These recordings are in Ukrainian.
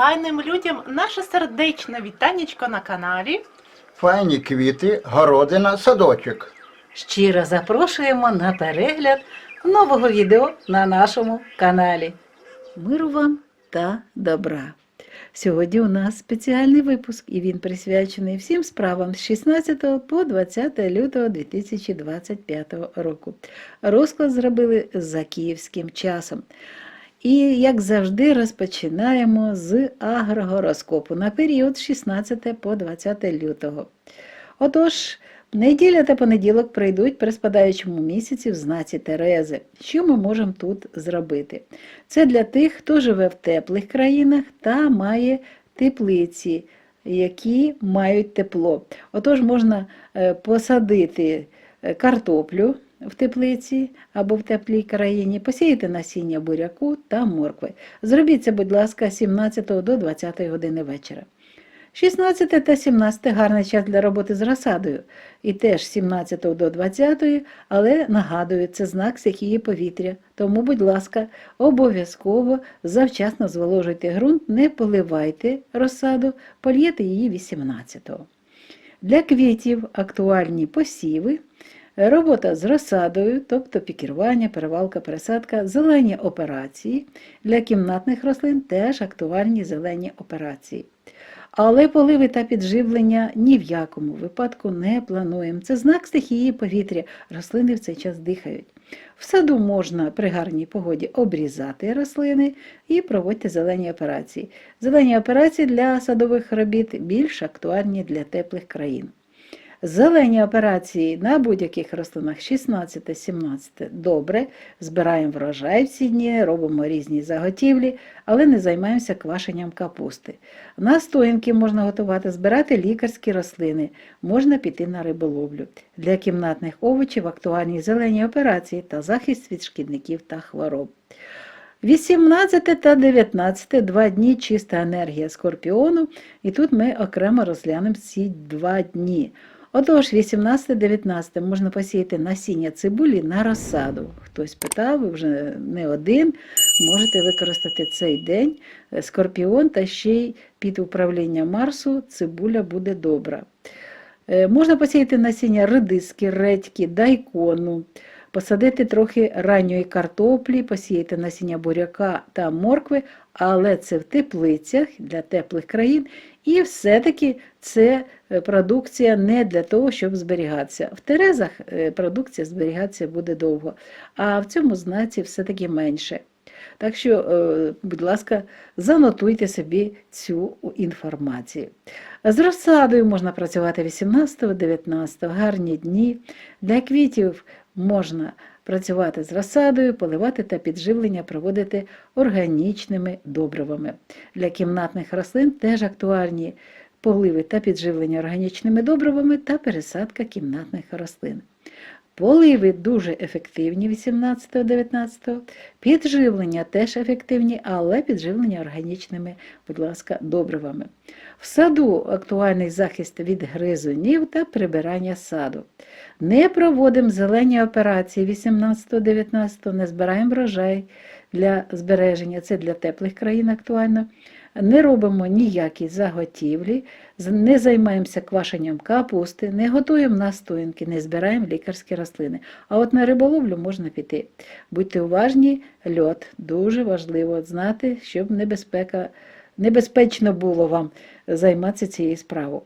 файним людям наше сердечне вітанечко на каналі. Файні квіти, городина, садочок. Щиро запрошуємо на перегляд нового відео на нашому каналі. Миру вам та добра! Сьогодні у нас спеціальний випуск, і він присвячений всім справам з 16 по 20 лютого 2025 року. Розклад зробили за київським часом. І, як завжди, розпочинаємо з агрогороскопу на період з 16 по 20 лютого. Отож, неділя та понеділок прийдуть при спадаючому місяці в знаці Терези. Що ми можемо тут зробити? Це для тих, хто живе в теплих країнах та має теплиці, які мають тепло. Отож, можна е, посадити е, картоплю в теплиці або в теплій країні, посіяти насіння буряку та моркви. Зробіть це, будь ласка, з 17 до 20 години вечора. 16 та 17 гарний час для роботи з розсадою, і теж 17 до 20, але нагадую, це знак стихії повітря. Тому, будь ласка, обов'язково завчасно зволожуйте ґрунт, не поливайте розсаду, польєте її 18-го. Для квітів актуальні посіви, робота з розсадою, тобто пікірування, перевалка, пересадка, зелені операції. Для кімнатних рослин теж актуальні зелені операції. Але поливи та підживлення ні в якому випадку не плануємо. Це знак стихії повітря. Рослини в цей час дихають. В саду можна при гарній погоді обрізати рослини і проводьте зелені операції. Зелені операції для садових робіт більш актуальні для теплих країн. Зелені операції на будь-яких рослинах 16-17 добре, збираємо врожай в ці дні, робимо різні заготівлі, але не займаємося квашенням капусти. Настоянки можна готувати, збирати лікарські рослини, можна піти на риболовлю. Для кімнатних овочів актуальні зелені операції та захист від шкідників та хвороб. 18 та 19 два дні чиста енергія скорпіону, і тут ми окремо розглянемо ці два дні. Отож, 18-19 можна посіяти насіння цибулі на розсаду. Хтось питав, ви вже не один, можете використати цей день. Скорпіон та ще й під управлінням Марсу цибуля буде добра. Е, Можна посіяти насіння редиски, редьки, дайкону, посадити трохи ранньої картоплі, посіяти насіння буряка та моркви, але це в теплицях для теплих країн. І все-таки це е, продукція не для того, щоб зберігатися. В Терезах е, продукція зберігатися буде довго, а в цьому знаці все-таки менше. Так що, е, будь ласка, занотуйте собі цю інформацію. З розсадою можна працювати 18-19, гарні дні. Для квітів можна працювати з розсадою, поливати та підживлення проводити органічними добривами. Для кімнатних рослин теж актуальні поливи та підживлення органічними добривами та пересадка кімнатних рослин. Поливи дуже ефективні 18-19, підживлення теж ефективні, але підживлення органічними, будь ласка, добривами. В саду актуальний захист від гризунів та прибирання саду. Не проводимо зелені операції 18-19, не збираємо врожай для збереження, це для теплих країн актуально. Не робимо ніякі заготівлі, не займаємося квашенням капусти, не готуємо настоянки, не збираємо лікарські рослини. А от на риболовлю можна піти. Будьте уважні, льот дуже важливо знати, щоб небезпека, небезпечно було вам займатися цією справою.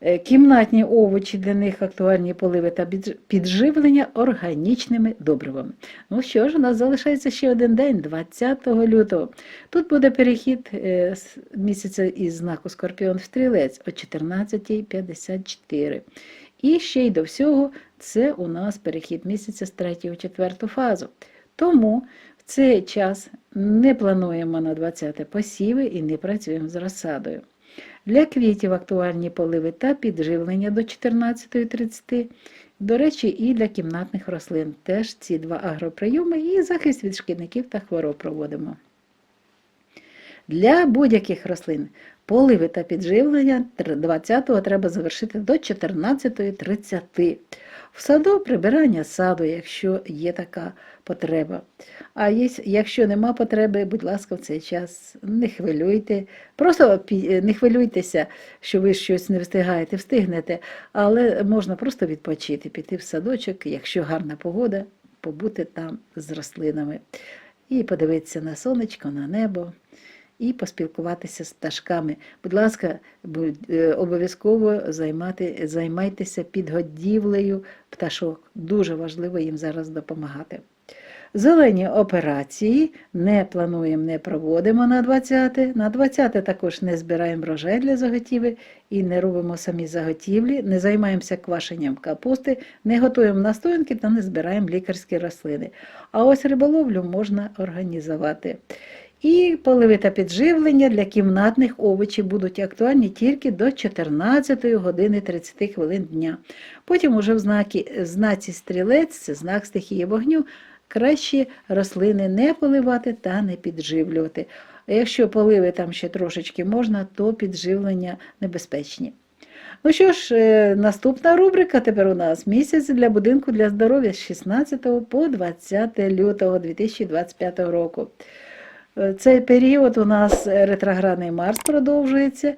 Е, Кімнатні овочі для них актуальні поливи та підживлення органічними добривами. Ну що ж, у нас залишається ще один день, 20 лютого. Тут буде перехід е, місяця із знаку Скорпіон в стрілець о 14.54. І ще й до всього, це у нас перехід місяця з 3 в 4 фазу. Тому в цей час не плануємо на 20 посіви і не працюємо з розсадою. Для квітів актуальні поливи та підживлення до 14.30. До речі, і для кімнатних рослин теж ці два агроприйоми і захист від шкідників та хвороб проводимо. Для будь-яких рослин Поливи та підживлення 20-го треба завершити до 14.30. В саду прибирання саду, якщо є така потреба. А якщо нема потреби, будь ласка, в цей час не хвилюйте. Просто не хвилюйтеся, що ви щось не встигаєте, встигнете, але можна просто відпочити, піти в садочок, якщо гарна погода, побути там з рослинами. І подивитися на сонечко, на небо, і поспілкуватися з пташками. Будь ласка, е, обов'язково займайтеся підгодівлею пташок. Дуже важливо їм зараз допомагати. Зелені операції не плануємо, не проводимо на 20-те. На 20-те також не збираємо врожай для заготівель і не робимо самі заготівлі, не займаємося квашенням капусти, не готуємо настоянки та не збираємо лікарські рослини. А ось риболовлю можна організувати. І поливи та підживлення для кімнатних овочів будуть актуальні тільки до 14 години 30 хвилин дня. Потім уже в знакі, знаці стрілець, це знак стихії вогню, краще рослини не поливати та не підживлювати. А якщо поливи там ще трошечки можна, то підживлення небезпечні. Ну що ж, е, наступна рубрика тепер у нас місяць для будинку для здоров'я з 16 по 20 лютого 2025 року. Е, Цей період у нас ретроградний Марс продовжується,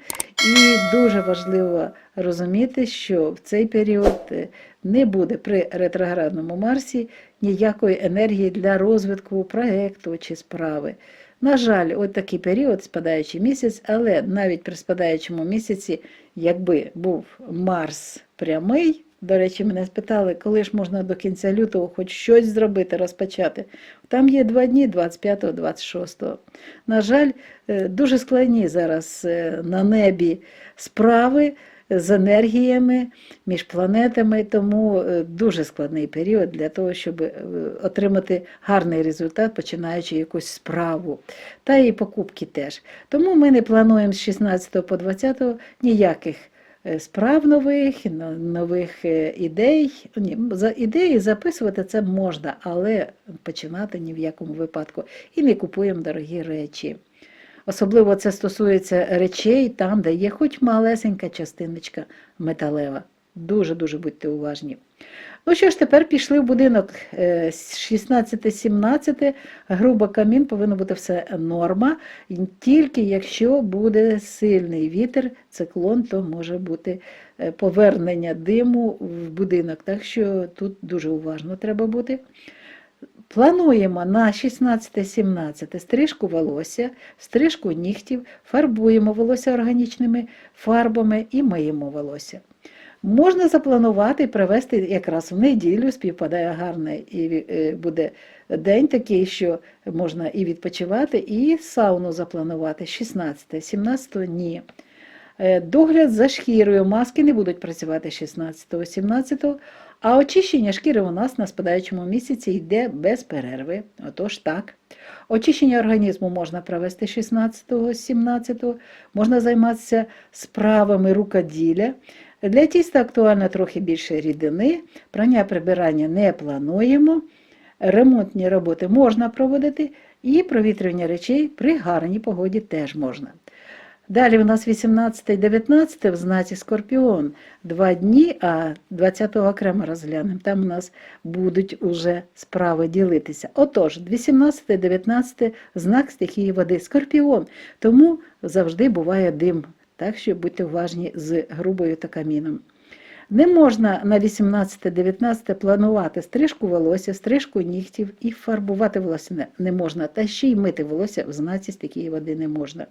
і дуже важливо розуміти, що в цей період е, не буде при ретроградному Марсі ніякої енергії для розвитку проєкту чи справи. На жаль, от такий період, спадаючий місяць, але навіть при спадаючому місяці, якби був Марс прямий, до речі, мене спитали, коли ж можна до кінця лютого хоч щось зробити, розпочати. Там є два дні, 25-26. На жаль, е, дуже складні зараз е, на небі справи з енергіями між планетами, тому е, дуже складний період для того, щоб отримати гарний результат, починаючи якусь справу. Та і покупки теж. Тому ми не плануємо з 16 по 20 ніяких справ нових, нових е, ідей. Ні, за ідеї записувати це можна, але починати ні в якому випадку. І не купуємо дорогі речі. Особливо це стосується речей там, де є хоч малесенька частиночка металева. Дуже-дуже будьте уважні. Ну що ж, тепер пішли в будинок е, 16-17, грубо камін, повинно бути все норма. Тільки якщо буде сильний вітер, циклон, то може бути е, повернення диму в будинок. Так що тут дуже уважно треба бути. Плануємо на 16-17 стрижку волосся, стрижку нігтів, фарбуємо волосся органічними фарбами і миємо волосся. Можна запланувати і провести якраз в неділю, співпадає гарно і е, буде день такий, що можна і відпочивати, і сауну запланувати 16, 17 ні. Е, Догляд за шкірою маски не будуть працювати 16-17, а очищення шкіри у нас на спадаючому місяці йде без перерви. Отож так. Очищення організму можна провести 16-17, можна займатися справами рукоділля. Для тіста актуально трохи більше рідини, прання прибирання не плануємо, ремонтні роботи можна проводити, і провітрювання речей при гарній погоді теж можна. Далі у нас 18-19 в знаці Скорпіон. Два дні, а 20-го окремо розглянемо. Там у нас будуть уже справи ділитися. Отож, 18-19 знак стихії води Скорпіон. Тому завжди буває дим. Так що будьте уважні з грубою та каміном. Не можна на 18-19 планувати стрижку волосся, стрижку нігтів і фарбувати волосся не- можна, та ще й мити волосся в знаці стихії води не можна.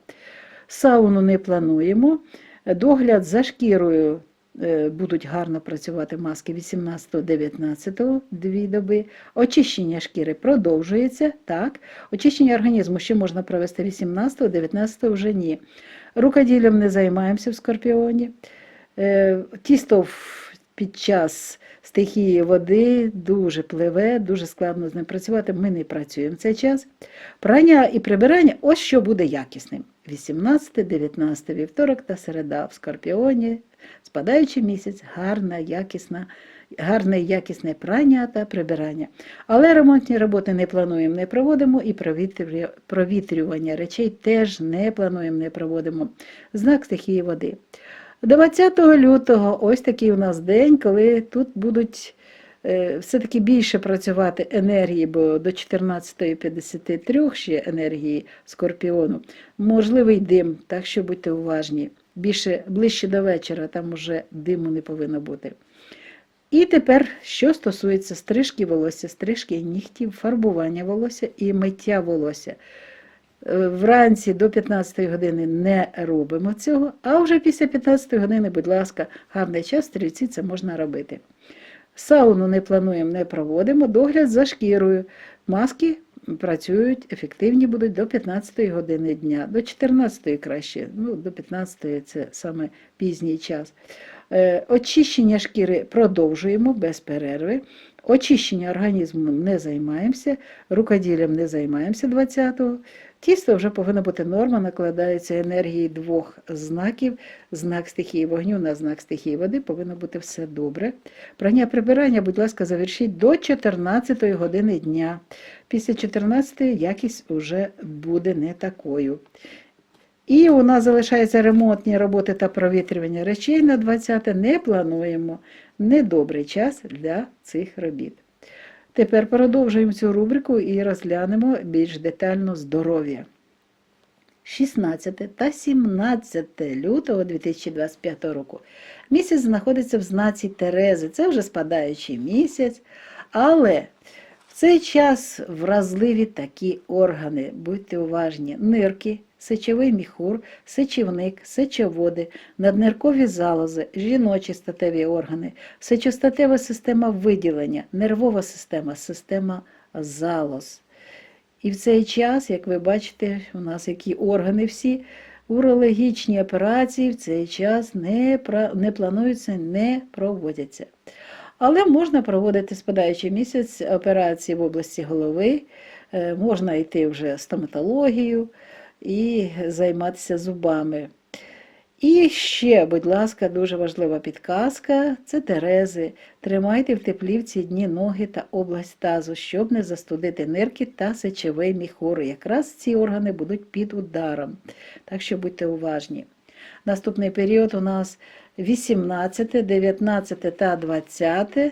Сауну не плануємо. Догляд за шкірою е, будуть гарно працювати маски 18-19 дві доби. Очищення шкіри продовжується. Так. Очищення організму ще можна провести 18-19 вже ні. Рукоділлям не займаємося в скорпіоні. Е, Тісто під час стихії води дуже пливе, дуже складно з ним працювати. Ми не працюємо в цей час. Прання і прибирання ось що буде якісним. 18-19 вівторок та середа в Скорпіоні, спадаючий місяць, гарна, якісна гарне якісне прання та прибирання. Але ремонтні роботи не плануємо, не проводимо, і провітрювання речей теж не плануємо, не проводимо. Знак стихії води. 20 лютого ось такий у нас день, коли тут будуть е, все-таки більше працювати енергії, бо до 14.53 ще енергії скорпіону. Можливий дим, так що будьте уважні. Більше ближче до вечора, там уже диму не повинно бути. І тепер, що стосується стрижки волосся, стрижки нігтів, фарбування волосся і миття волосся. Е, Вранці до 15 години не робимо цього, а вже після 15 години, будь ласка, гарний час, стрільці це можна робити. Сауну не плануємо, не проводимо, догляд за шкірою. Маски працюють, ефективні будуть до 15 години дня, до 14 краще, ну, до 15 це саме пізній час. Е, Очищення шкіри продовжуємо без перерви. Очищення організму не займаємося, рукоділлям не займаємося 20-го. Тісто вже повинна бути норма, накладається енергії двох знаків. Знак стихії вогню на знак стихії води повинно бути все добре. Прання прибирання, будь ласка, завершіть до 14 години дня. Після 14 якість вже буде не такою. І у нас залишаються ремонтні роботи та провітрювання речей на 20 не плануємо. Недобрий час для цих робіт. Тепер продовжуємо цю рубрику і розглянемо більш детально здоров'я. 16 та 17 лютого 2025 року. Місяць знаходиться в знаці Терези. Це вже спадаючий місяць, але в цей час вразливі такі органи. Будьте уважні: нирки, сечовий міхур, сечівник, сечоводи, надниркові залози, жіночі статеві органи, сечостатева система виділення, нервова система, система залоз. І в цей час, як ви бачите, у нас які органи всі, урологічні операції в цей час не, не плануються, не проводяться. Але можна проводити спадаючий місяць операції в області голови, е, можна йти вже стоматологію і займатися зубами. І ще, будь ласка, дуже важлива підказка це Терези. Тримайте в теплі в ці дні ноги та область тазу, щоб не застудити нирки та сечовий міхур. Якраз ці органи будуть під ударом. Так що будьте уважні. Наступний період у нас 18, 19 та 20.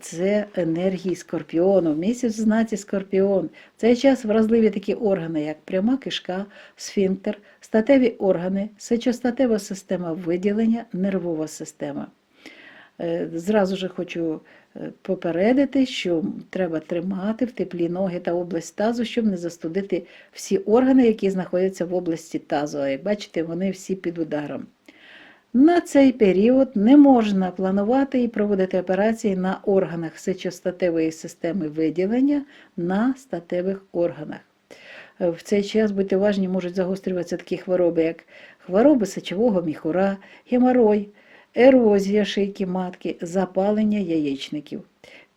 Це енергії скорпіону. Місяць в знаці скорпіон. В цей час вразливі такі органи, як пряма кишка, сфінктер, статеві органи, сечостатева система виділення, нервова система. Е, Зразу же хочу е, попередити, що треба тримати в теплі ноги та область тазу, щоб не застудити всі органи, які знаходяться в області тазу. А як бачите, вони всі під ударом. На цей період не можна планувати і проводити операції на органах сечостатевої системи виділення на статевих органах. В цей час, будьте уважні, можуть загострюватися такі хвороби, як хвороби сечового міхура, геморой, ерозія шийки матки, запалення яєчників.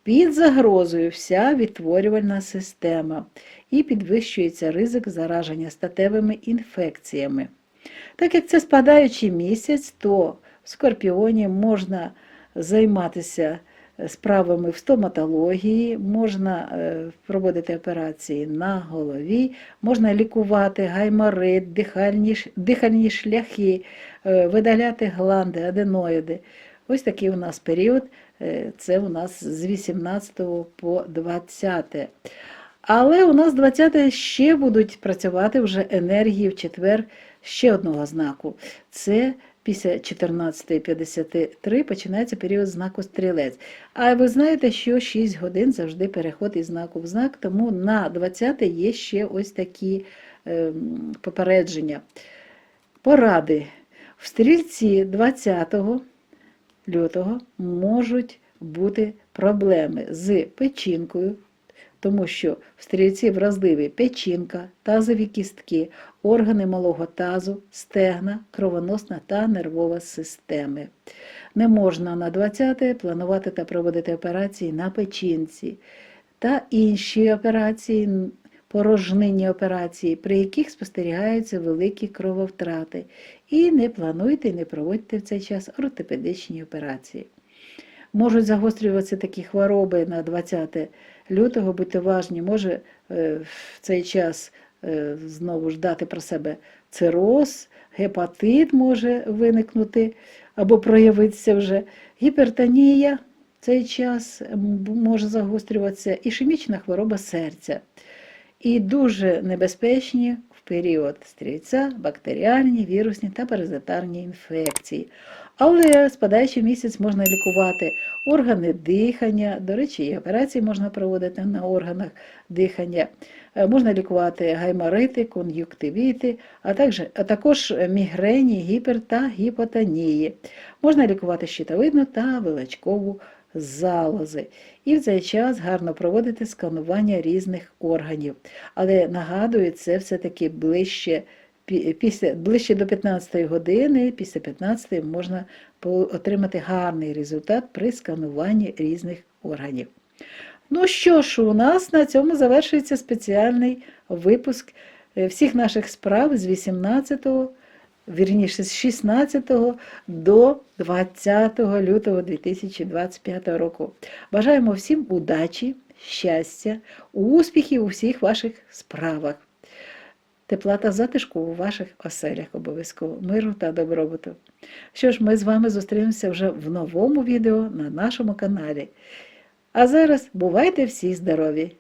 Під загрозою вся відтворювальна система і підвищується ризик зараження статевими інфекціями. Так як це спадаючий місяць, то в скорпіоні можна займатися справами в стоматології, можна е, проводити операції на голові, можна лікувати гайморит, дихальні, дихальні шляхи, е, видаляти гланди, аденоїди. Ось такий у нас період, е, це у нас з 18 по 20. Але у нас 20 ще будуть працювати вже енергії в четвер ще одного знаку. Це після 14.53 починається період знаку стрілець. А ви знаєте, що 6 годин завжди переход із знаку в знак, тому на 20 є ще ось такі ем, попередження. Поради. В стрільці 20 лютого можуть бути проблеми з печінкою, тому що в стрільці вразливі печінка, тазові кістки, органи малого тазу, стегна, кровоносна та нервова системи. Не можна на 20 планувати та проводити операції на печінці та інші операції, порожнинні операції, при яких спостерігаються великі крововтрати. І не плануйте і не проводьте в цей час ортопедичні операції. можуть загострюватися такі хвороби на 20 лютого, будьте уважні, може е, в цей час е, знову ж дати про себе цироз, гепатит може виникнути або проявитися вже, гіпертонія в цей час може загострюватися, ішемічна хвороба серця. І дуже небезпечні в період стрільця бактеріальні, вірусні та паразитарні інфекції. Але спадаючий місяць можна лікувати органи дихання. До речі, і операції можна проводити на органах дихання. Е, Можна лікувати гайморити, кон'юктивіти, а також, а також мігрені, гіпер та гіпотонії. Можна лікувати щитовидну та вилачкову залози. І в цей час гарно проводити сканування різних органів. Але нагадую, це все-таки ближче, після, ближче до 15 години, після 15 можна отримати гарний результат при скануванні різних органів. Ну що ж, у нас на цьому завершується спеціальний випуск е, всіх наших справ з 18 вірніше, з 16 до 20 лютого 2025 року. Бажаємо всім удачі, щастя, успіхів у всіх ваших справах. Тепла та затишку у ваших оселях обов'язково, миру та добробуту. Що ж, ми з вами зустрінемося вже в новому відео на нашому каналі. А зараз бувайте всі здорові!